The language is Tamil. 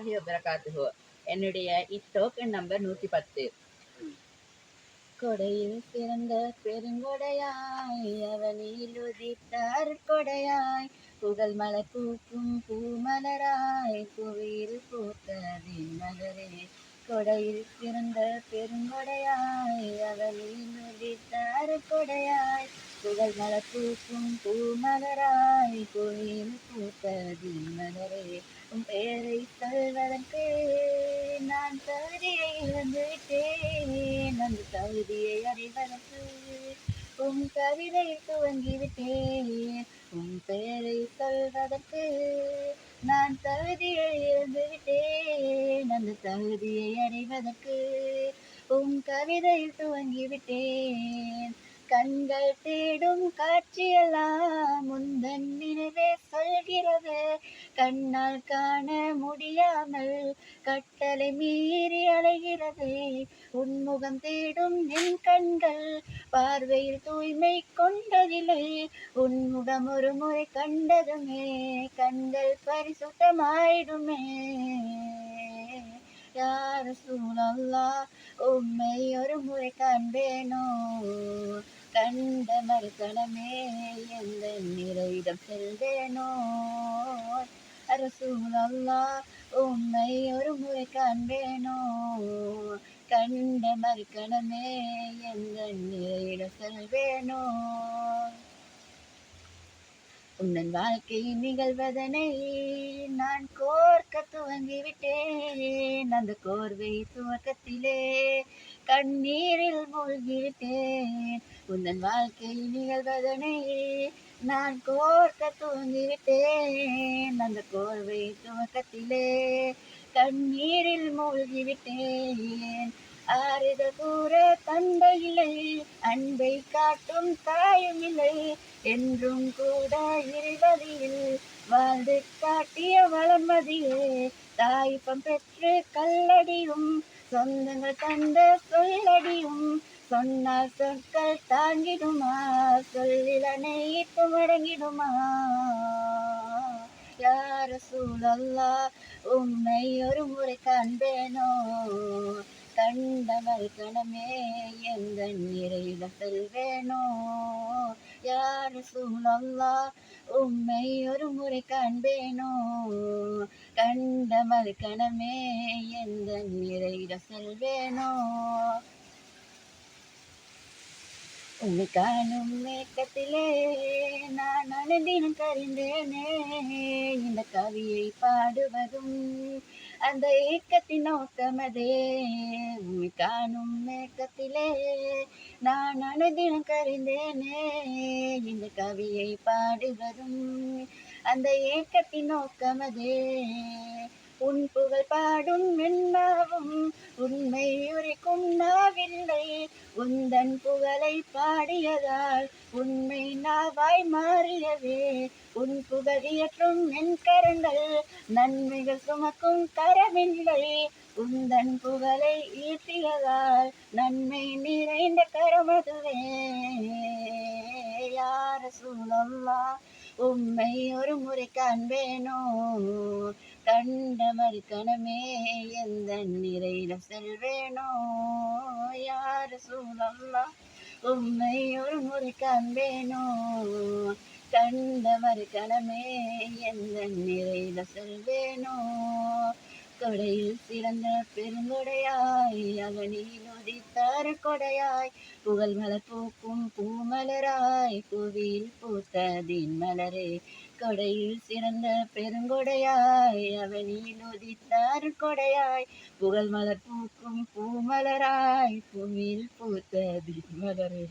வரமத்துல்லாஹி வபரகாத்துஹு என்னுடைய இட்டோக்கன் நம்பர் நூற்றி பத்து கொடையில் பிறந்த பெருங்கொடையாய் அவனில் உதித்தார் கொடையாய். புகழ் மலை பூக்கும் பூமலராய் புவியில் பூத்ததின் மலரே கொடையில் பிறந்த பெருங்கொடையாய் அவனில் உதித்தார் கொடையாய். புகழ் மலர் பூக்கும் பூமலராய் கோயில் பூத்ததின் மலரே. உன் பெயரை சொல்வதற்கு நான் தகுதியை இழந்துவிட்டேன் அந்த தகுதியை அறிவதற்கு உன் கவிதை துவங்கிவிட்டேன். உன் பெயரை சொல்வதற்கு நான் தகுதியை இழந்து விட்டேன் தகுதியை அறிவதற்கு உன் கவிதை துவங்கிவிட்டேன். கண்கள் தேடும் காட்சியெல்லாம் முந்தன் நினைவே சொல்கிறது. கண்ணால் காண முடியாமல் கட்டளை மீறி அலைகிறது. உன்முகம் தேடும் என் கண்கள் பார்வையில் தூய்மை கொண்டதில்லை. உன்முகம் ஒரு முறை கண்டதுமே கண்கள் பரிசுத்தமாயிடுமே. ரசூலல்லா உம்மை ஒரு முறை காண்பேனோ கண்ட மறுக்கணமே எந்த நிறையிடம் செல்வேனோ அரசூலல்லா உம்மை ஒரு முறை காண்பேனோ கண்ட மறுக்கணமே எந்த நிறையிடம் செல்வேனோ உன்னன் வாழ்க்கை நிகழ்வதனை நான் கோர்க்க துவங்கிவிட்டேன். அந்த கோர்வை துவக்கத்திலே கண்ணீரில் மூழ்கிவிட்டேன். உன்னன் வாழ்க்கை நிகழ்வதனை நான் கோர்க்க துவங்கிவிட்டேன். அந்த கோர்வை துவக்கத்திலே கண்ணீரில் மூழ்கிவிட்டேன். ஆறுத கூற தந்தை இல்லை அன்பை காட்டும் தாயும் இல்லை என்றும் கூட இருவதியில் வாழ்ந்து காட்டிய வளர்மதியே தாய்ப்பம் பெற்று கல்லடியும் சொந்தங்கள் தந்த சொல்லடியும் சொன்னால் சொற்கள் தாங்கிடுமா சொல்லில் அனைத்து மடங்கிடுமா யார சூழல்லா உண்மை ஒரு முறை காண்பேனோ கண்டவர் கணமே எந்த நிறையில செல்வேனோ யார் சூழல்லா உண்மை ஒரு முறை காண்பேனோ கண்டமல் கணமே எந்த நிறையில செல்வேனோ உன்னை காணும் மேக்கத்திலே நான் அனுதினம் கறிந்தேனே இந்த கவியை பாடுவதும் அந்த ஏக்கத்தின் நோக்கமதே உன்னை காணும் மேக்கத்திலே நான் அனுதினம் கறிந்தேனே இந்த கவியை பாடி வரும் அந்த ஏக்கத்தின் நோக்கமதே உன் புகழ் பாடும் விண்ணவும் உண்மை உரைக்கும் நாவில்லை. உந்தன் புகழை பாடியதால் உண்மை நாவாய் மாறியதே உன் புகழியற்றும் என் கரங்கள் நன்மைகள் சுமக்கும் கரமில்லை. உந்தன் புகழை ஈட்டியதால் நன்மை நிறைந்த கரமதுவே யார் சூழல்லா உம்மை ஒரு முறை காண்பேனோ? கண்ட மறுக்கணமே எந்த நிறையில செல்வேனோ? யார் சூழல்லா உம்மை ஒரு முறை காண்பேனோ? கண்ட மறுக்கணமே எந்த நிறையில செல்வேனோ? கொடையில் சிறந்த பெருங்கொடையாய் அவனில் உதித்தார் கொடையாய். புகழ் மலர் பூக்கும் பூமலராய். புவியில் பூத்ததின் மலரே கொடையில் சிறந்த பெருங்கொடையாய். அவனியில் உதித்தார் கொடையாய். புகழ் மலர் பூக்கும் பூமலராய். புவியில் பூத்ததின் மலரே.